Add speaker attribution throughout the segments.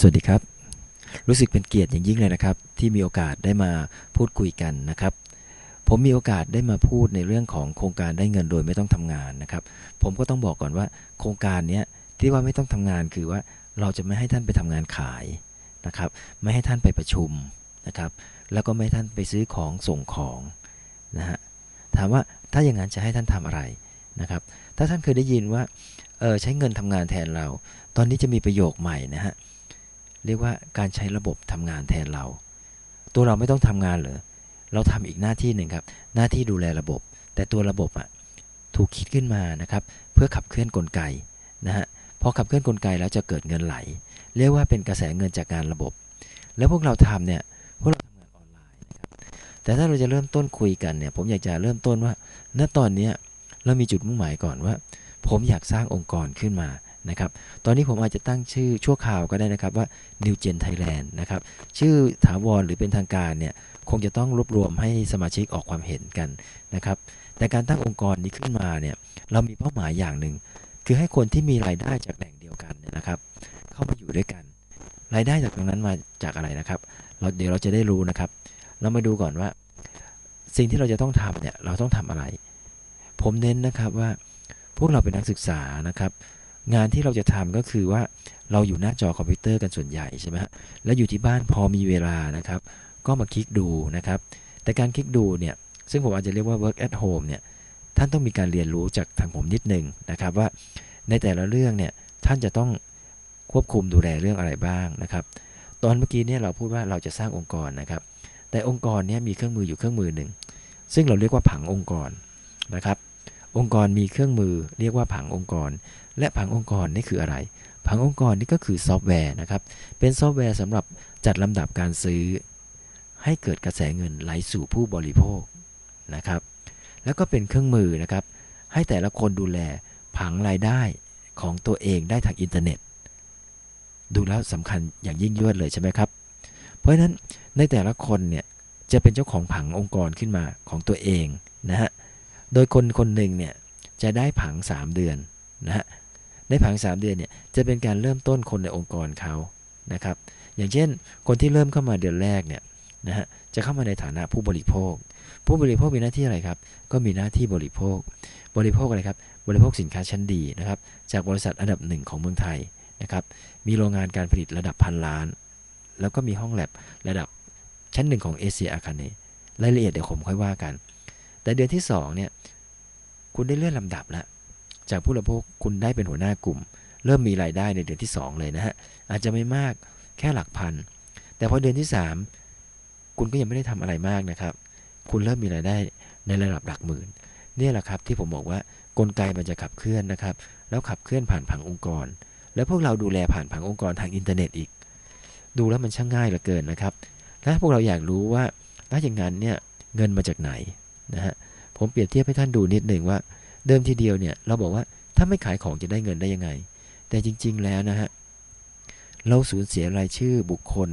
Speaker 1: สวัสดีครับ รู้สึกเป็นเกียรติอย่างยิ่งเลยนะครับ ที่มีโอกาสได้มาพูดคุยกันนะครับ ผมมีโอกาสได้มาพูดในเรื่องของโครงการได้เงินโดยไม่ต้องทำงานนะครับ ผมก็ต้องบอกก่อนว่า โครงการนี้ที่ว่าไม่ต้องทำงานคือว่าเราจะไม่ให้ท่านไปทำงานขายนะครับ ไม่ให้ท่านไปประชุมนะครับ แล้วก็ไม่ให้ท่านไปซื้อของส่งของนะฮะถามว่าถ้าอย่างนั้นจะให้ท่านทำอะไรนะครับ ถ้าท่านเคยได้ยินว่าเออใช้เงินทำงานแทนเรา ตอนนี้จะมีประโยคใหม่นะฮะ เรียกว่าการใช้ระบบทำงานแทนเรา ตัวเราไม่ต้องทำงานเหรอเราทำอีกหน้าที่หนึ่งครับ หน้าที่ดูแลระบบ แต่ตัวระบบอะถูกคิดขึ้นมานะครับ เพื่อขับเคลื่อนกลไกนะฮะพอขับเคลื่อนกลไกแล้วจะเกิดเงินไหล เรียกว่าเป็นกระแสเงินจากการระบบ แล้วพวกเราทำเนี่ยพวกเราทำงานออนไลน์นะครับแต่ถ้าเราจะเริ่มต้นคุยกันเนี่ยผมอยากจะเริ่มต้นว่าณตอนนี้เรามีจุดมุ่งหมายก่อนว่า ผมอยากสร้างองค์กรขึ้นมา นะครับ ตอนนี้ผมอาจจะตั้งชื่อชั่วคราวก็ได้นะครับว่า New Gen Thailand นะครับ ชื่อถาวรหรือเป็นทางการเนี่ยคงจะต้องรวบรวมให้สมาชิกออกความเห็นกันนะครับ แต่การตั้งองค์กรนี้ขึ้นมาเนี่ยเรามีเป้าหมายอย่างหนึ่งคือให้คนที่มีรายได้จากแหล่งเดียวกันเนี่ยนะครับ เข้ามาอยู่ด้วยกัน รายได้จากตรงนั้นมาจากอะไรนะครับ เราเดี๋ยวเราจะได้รู้นะครับ เรามาดูก่อนว่า สิ่งที่เราจะต้องทำเนี่ยเราต้องทำอะไร ผมเน้นนะครับว่าพวกเราเป็นนักศึกษานะครับ งานที่เราจะทำก็คือว่าเราอยู่หน้าจอคอมพิวเตอร์กันส่วนใหญ่ใช่ไหมฮะแล้วอยู่ที่บ้านพอมีเวลานะครับ ก็มาคลิกดูนะครับ แต่การคลิกดูเนี่ยซึ่งผมอาจจะเรียกว่า work at home เนี่ยท่านต้องมีการเรียนรู้จากทางผมนิดนึงนะครับว่าในแต่ละเรื่องเนี่ยท่านจะต้องควบคุมดูแลเรื่องอะไรบ้างนะครับ ตอนเมื่อกี้เนี่ยเราพูดว่าเราจะสร้างองค์กรนะครับ แต่องค์กรเนี่ยมีเครื่องมืออยู่เครื่องมือหนึ่งซึ่งเราเรียกว่าผังองค์กรนะครับ องค์กรมีเครื่องมือเรียกว่าผังองค์กร และผังองค์กรนี่คืออะไร ผังองค์กรนี่ก็คือซอฟต์แวร์นะครับ เป็นซอฟต์แวร์สำหรับจัดลำดับการซื้อ ให้เกิดกระแสเงินไหลสู่ผู้บริโภคนะครับ แล้วก็เป็นเครื่องมือนะครับ ให้แต่ละคนดูแลผังรายได้ของตัวเองได้ทางอินเทอร์เน็ต ดูแล้วสำคัญอย่างยิ่งยวดเลยใช่ไหมครับ เพราะฉะนั้นในแต่ละคนเนี่ยจะเป็นเจ้าของผังองค์กรขึ้นมาของตัวเองนะฮะ โดยคนคนหนึ่งเนี่ยจะได้ผัง 3 เดือนนะฮะในผัง 3 เดือนเนี่ยจะเป็นการเริ่มต้นคนในองค์กรเขานะครับอย่างเช่น คนที่เริ่มเข้ามาเดือนแรกเนี่ยนะฮะจะเข้ามาในฐานะผู้บริโภค ผู้บริโภคมีหน้าที่อะไรครับ ก็มีหน้าที่บริโภค บริโภคอะไรครับ บริโภคสินค้าชั้นดีนะครับ จากบริษัทอันดับหนึ่งของเมืองไทยนะครับ มีโรงงานการผลิตระดับพันล้าน แล้วก็มีห้องแลบระดับชั้นหนึ่งของเอเชียอาคาเนรายละเอียดเดี๋ยวผมค่อยว่ากัน แต่เดือนที่2เนี่ยคุณได้เลื่อนลำดับแล้วจากผู้บริโภคคุณได้เป็นหัวหน้ากลุ่ม เริ่มมีรายได้ในเดือนที่ 2 เลยนะฮะอาจจะไม่มากแค่หลักพัน แต่พอเดือนที่ 3 คุณก็ยังไม่ได้ทำอะไรมากนะครับ คุณเริ่มมีรายได้ในระดับหลักหมื่นนี่แหละครับที่ผมบอกว่ากลไกมันจะขับเคลื่อนนะครับ แล้วขับเคลื่อนผ่านผังองค์กร แล้วพวกเราดูแลผ่านผังองค์กรทางอินเทอร์เน็ตอีก ดูแล้วมันช่างง่ายเหลือเกินนะครับถ้าพวกเราอยากรู้ว่าถ้าอย่างนั้นเนี่ยเงินมาจากไหน นะฮะผมเปรียบเทียบให้ท่านดูนิดหนึ่งว่า เดิมทีเดียวเนี่ยเราบอกว่าถ้าไม่ขายของจะได้เงินได้ยังไง แต่จริง ๆแล้วนะฮะเราสูญเสียรายชื่อบุคคล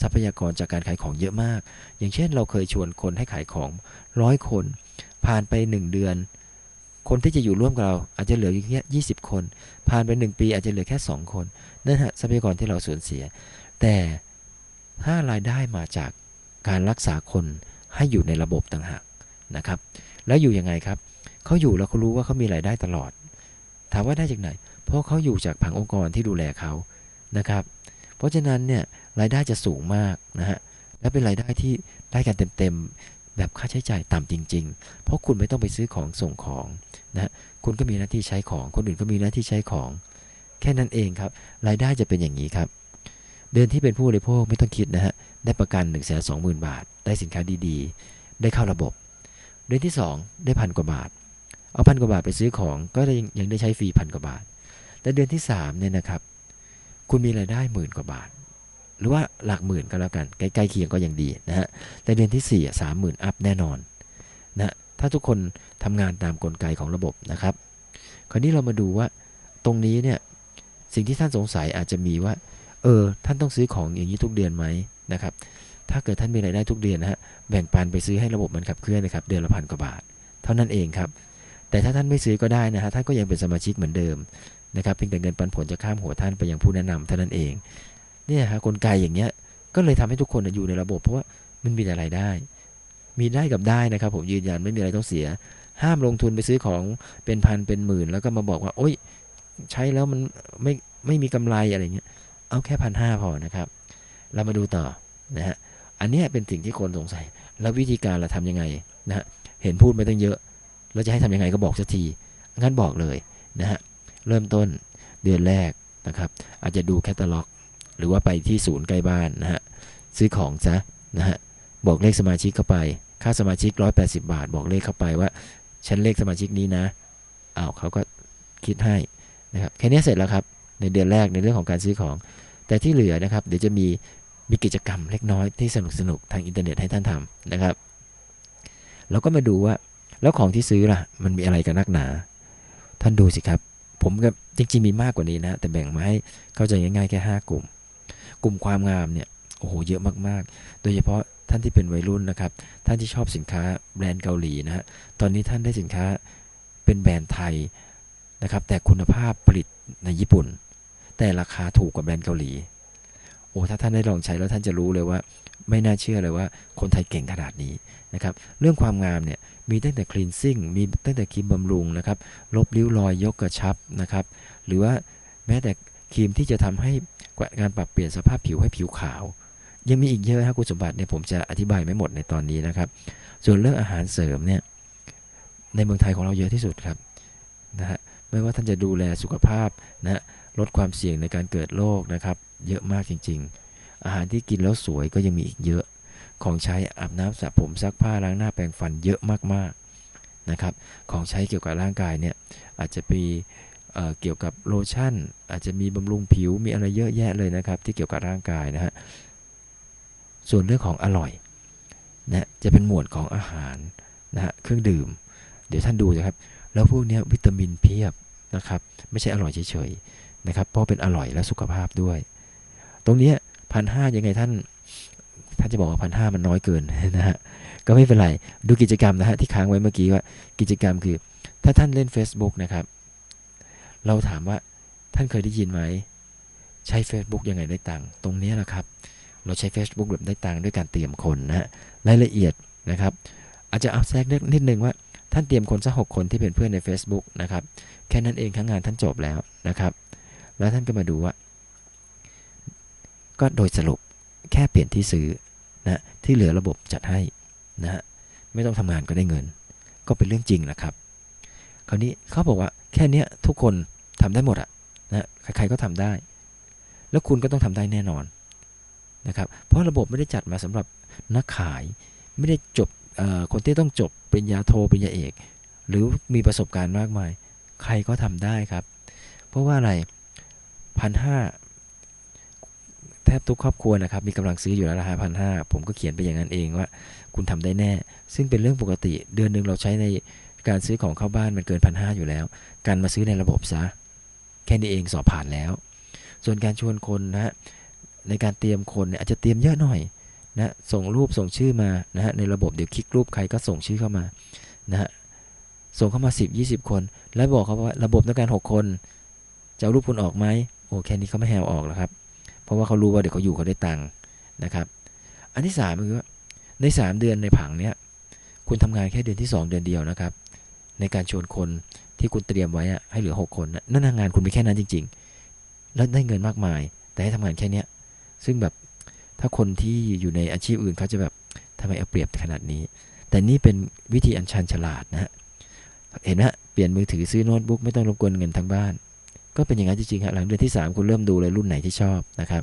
Speaker 1: ทรัพยากรจากการขายของเยอะมาก อย่างเช่น เราเคยชวนคนให้ขายของร้อยคน ผ่านไป 1 เดือน คนที่จะอยู่ร่วมกับเราอาจจะเหลืออยู่แค่ยี่สิบคน ผ่านไป 1 ปีอาจจะเหลือแค่ 2 คนนั่นฮะทรัพยากรที่เราสูญเสีย แต่ถ้ารายได้มาจากการรักษาคนให้อยู่ในระบบต่างหาก นะครับ แล้วอยู่ยังไงครับเขาอยู่แล้วเขารู้ว่าเขามีรายได้ตลอด ถามว่าได้จากไหน เพราะเขาอยู่จากผังองค์กรที่ดูแลเขานะครับ เพราะฉะนั้นเนี่ยรายได้จะสูงมากนะฮะและเป็นรายได้ที่ได้กันเต็มๆแบบค่าใช้จ่ายต่ำจริง ๆ เพราะคุณไม่ต้องไปซื้อของส่งของนะฮะคุณก็มีหน้าที่ใช้ของคนอื่นก็มีหน้าที่ใช้ของ แค่นั้นเองครับรายได้จะเป็นอย่างนี้ครับ เดือนที่เป็นผู้บริโภคไม่ต้องคิดนะฮะได้ประกัน1นึ่งแสนสองหมื่นบาท ได้สินค้าดีๆ ได้เข้าระบบ เดือนที่ 2 ได้พันกว่าบาท เอาพันกว่าบาทไปซื้อของก็ยังยังได้ใช้ฟรีพันกว่าบาท แต่เดือนที่3เนี่ยนะครับ คุณมีรายได้หมื่นกว่าบาท หรือว่าหลักหมื่นก็แล้วกันใกล้ๆเคียงก็ยังดีนะฮะแต่เดือนที่4ี่สามหมื่นอัพแน่นอนนะถ้าทุกคนทำงานตามกลไกของระบบนะครับ คราวนี้เรามาดูว่าตรงนี้เนี่ยสิ่งที่ท่านสงสัยอาจจะมีว่า เออ ท่านต้องซื้อของอย่างนี้ทุกเดือนไหมนะครับ ถ้าเกิดท่านมีรายได้ทุกเดือนนะฮะแบ่งปันไปซื้อให้ระบบมันขับเคลื่อนนะครับเดือนละพันกว่าบาท เท่านั้นเองครับ แต่ถ้าท่านไม่ซื้อก็ได้นะฮะท่านก็ยังเป็นสมาชิกเหมือนเดิมนะครับเพียงแต่เงินปันผลจะข้ามหัวท่านไปยังผู้แนะนำเท่านั้นเองเนี่ยฮะกลไกอย่างเงี้ยก็เลยทำให้ทุกคนอยู่ในระบบเพราะว่ามันมีแต่รายได้ มีได้กับได้นะครับผมยืนยันไม่มีอะไรต้องเสีย ห้ามลงทุนไปซื้อของเป็นพันเป็นหมื่น แล้วก็มาบอกว่าโอ๊ยใช้แล้วมันไม่ไม่มีกำไรอะไรเงี้ยเอาแค่พันห้าพอนะครับ เรามาดูต่อนะฮะ อันนี้เป็นสิ่งที่คนสงสัย แล้ววิธีการเราทำยังไงนะฮะเห็นพูดมาตั้งเยอะเราจะให้ทำยังไงก็บอกสักทีงั้นบอกเลยนะฮะเริ่มต้นเดือนแรกนะครับอาจจะดูแคตตาล็อก หรือว่าไปที่ศูนย์ใกล้บ้านนะฮะซื้อของซะนะฮะบอกเลขสมาชิกเข้าไป ค่าสมาชิก 180 บาท บอกเลขเข้าไปว่าฉันเลขสมาชิกนี้นะอ้าวเขาก็คิดให้นะครับแค่นี้เสร็จแล้วครับในเดือนแรกในเรื่องของการซื้อของ แต่ที่เหลือนะครับเดี๋ยวจะมี มีกิจกรรมเล็กน้อยที่สนุกสนุกทางอินเทอร์เน็ตให้ท่านทำนะครับเราก็มาดูว่าแล้วของที่ซื้อล่ะ มันมีอะไรกันนักหนา ท่านดูสิครับ ผมก็จริงๆมีมากกว่านี้นะ แต่แบ่งมาให้เข้าใจง่ายๆแค่ 5 กลุ่ม กลุ่มความงามเนี่ยโอ้โหเยอะมากๆ โดยเฉพาะท่านที่เป็นวัยรุ่นนะครับ ท่านที่ชอบสินค้าแบรนด์เกาหลีนะฮะตอนนี้ท่านได้สินค้าเป็นแบรนด์ไทยนะครับ แต่คุณภาพผลิตในญี่ปุ่น แต่ราคาถูกกว่าแบรนด์เกาหลี โอ้ถ้าท่านได้ลองใช้แล้วท่านจะรู้เลยว่า ไม่น่าเชื่อเลยว่าคนไทยเก่งขนาดนี้นะครับ เรื่องความงามเนี่ยมีตั้งแต่คลีนซิ่งมีตั้งแต่ครีมบำรุงนะครับ ลบริ้วรอยยกกระชับนะครับ หรือว่าแม้แต่ครีมที่จะทำให้การปรับเปลี่ยนสภาพผิวให้ผิวขาว ยังมีอีกเยอะครับคุณสมบัติเนี่ยผมจะอธิบายไม่หมดในตอนนี้นะครับ ส่วนเรื่องอาหารเสริมเนี่ยในเมืองไทยของเราเยอะที่สุดครับนะฮะไม่ว่าท่านจะดูแลสุขภาพนะ ลดความเสี่ยงในการเกิดโรคนะครับ เยอะมากจริง ๆ อาหารที่กินแล้วสวยก็ยังมีอีกเยอะ ของใช้อาบน้ำสระผมซักผ้าล้างหน้าแปรงฟันเยอะมากๆนะครับ ของใช้เกี่ยวกับร่างกายเนี่ยอาจจะมีเกี่ยวกับโลชั่น อาจจะมีบำรุงผิวมีอะไรเยอะแยะเลยนะครับ ที่เกี่ยวกับร่างกายนะฮะส่วนเรื่องของอร่อยนะจะเป็นหมวดของอาหารนะฮะเครื่องดื่ม เดี๋ยวท่านดูนะครับ แล้วพวกนี้วิตามินเพียบนะครับ ไม่ใช่อร่อยเฉย นะครับเพราะเป็นอร่อยและสุขภาพด้วย ตรงนี้พันห้ายังไงท่านท่านจะบอกว่าพันห้ามันน้อยเกินนะฮะก็ไม่เป็นไรดูกิจกรรมนะฮะที่ค้างไว้เมื่อกี้ว่ากิจกรรมคือ ถ้าท่านเล่น Facebook นะครับ เราถามว่าท่านเคยได้ยินไหม ใช้ Facebook ยังไงได้ตังค์ตรงนี้แหละครับ เราใช้ Facebook แบบได้ตังค์ด้วยการเตรียมคนนะฮะรายละเอียดนะครับอาจจะเอาแทรกนิดนึงว่าท่านเตรียมคนสักหกคนที่เป็นเพื่อนใน Facebook นะครับแค่นั้นเองทั้งงานท่านจบแล้วนะครับ แล้วท่านก็มาดูว่า ก็โดยสรุปแค่เปลี่ยนที่ซื้อนะที่เหลือระบบจัดให้นะฮะไม่ต้องทำงานก็ได้เงิน ก็เป็นเรื่องจริงนะครับ คราวนี้เขาบอกว่าแค่นี้ทุกคนทำได้หมดอะนะใครๆก็ทำได้ แล้วคุณก็ต้องทำได้แน่นอนนะครับ เพราะระบบไม่ได้จัดมาสำหรับนักขายไม่ได้จบคนที่ต้องจบปริญญาโทปริญญาเอก หรือมีประสบการณ์มากมาย ใครก็ทำได้ครับ เพราะว่าอะไร พันห้าแทบทุกครอบครัวนะครับมีกำลังซื้ออยู่แล้วราคาพันห้าผมก็เขียนไปอย่างนั้นเองว่า คุณทำได้แน่ ซึ่งเป็นเรื่องปกติ เดือนหนึ่งเราใช้ในการซื้อของเข้าบ้านมันเกินพันห้าอยู่แล้ว การมาซื้อในระบบซะแค่นี้เองสอบผ่านแล้ว ส่วนการชวนคนนะในการเตรียมคนเนี่ยอาจจะเตรียมเยอะหน่อยนะส่งรูปส่งชื่อมานะฮะในระบบเดี๋ยวคลิกรูปใครก็ส่งชื่อเข้ามานะฮะส่งเข้ามา 10 20 คน แล้วบอกเขาว่าระบบต้องการ 6 คน จะเอารูปคุณออกไหม โอ้แค่นี้เขาไม่แหวออกแล้วครับ เพราะว่าเขารู้ว่าเดี๋ยวเขาอยู่เขาได้ตังค์นะครับ อันที่สามคือว่าใน 3 เดือนในผังเนี้ยคุณทำงานแค่เดือนที่ 2 เดือนเดียวนะครับ ในการชวนคนที่คุณเตรียมไว้ให้เหลือ 6 คนนั่นงานคุณมีแค่นั้นจริง ๆ แล้วได้เงินมากมาย แต่ให้ทำงานแค่นี้ซึ่งแบบถ้าคนที่อยู่ในอาชีพอื่นเขาจะแบบทำไมเอาเปรียบขนาดนี้ แต่นี่เป็นวิธีอันชันฉลาดนะฮะเห็นไหมเปลี่ยนมือถือซื้อโน้ตบุ๊กไม่ต้องรบกวนเงินทั้งบ้าน ก็เป็นอย่างนั้นจริงๆครับหลังเดือนที่ 3 คุณเริ่มดูเลยรุ่นไหนที่ชอบนะครับ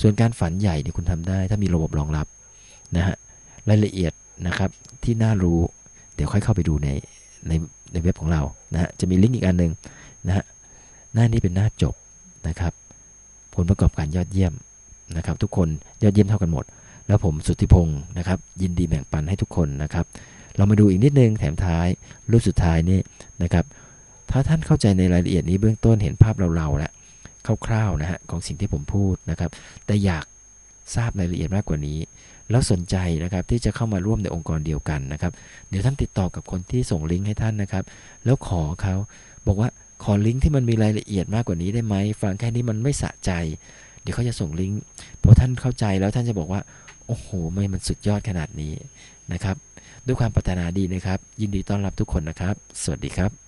Speaker 1: ส่วนการฝันใหญ่เนี่ยคุณทำได้ถ้ามีระบบรองรับนะฮะรายละเอียดนะครับที่น่ารู้ เดี๋ยวค่อยเข้าไปดูในในในเว็บของเรานะฮะจะมีลิงก์อีกอันหนึ่งนะฮะหน้านี้เป็นหน้าจบนะครับ ผลประกอบการยอดเยี่ยมนะครับ ทุกคนยอดเยี่ยมเท่ากันหมด แล้วผมสุทธิพงศ์นะครับ ยินดีแบ่งปันให้ทุกคนนะครับ เรามาดูอีกนิดนึงแถมท้ายรูปสุดท้ายนี่นะครับ ถ้าท่านเข้าใจในรายละเอียดนี้เบื้องต้นเห็นภาพเราๆแล้วคร่าวๆนะฮะของสิ่งที่ผมพูดนะครับ แต่อยากทราบรายละเอียดมากกว่านี้ แล้วสนใจนะครับที่จะเข้ามาร่วมในองค์กรเดียวกันนะครับ เดี๋ยวท่านติดต่อกับคนที่ส่งลิงก์ให้ท่านนะครับ แล้วขอเขาบอกว่าขอลิงก์ที่มันมีรายละเอียดมากกว่านี้ได้ไหมฟังแค่นี้มันไม่สะใจ เดี๋ยวเขาจะส่งลิงก์พอท่านเข้าใจแล้วท่านจะบอกว่าโอ้โหไม่มันสุดยอดขนาดนี้นะครับ ด้วยความปรารถนาดีนะครับ ยินดีต้อนรับทุกคนนะครับ สวัสดีครับ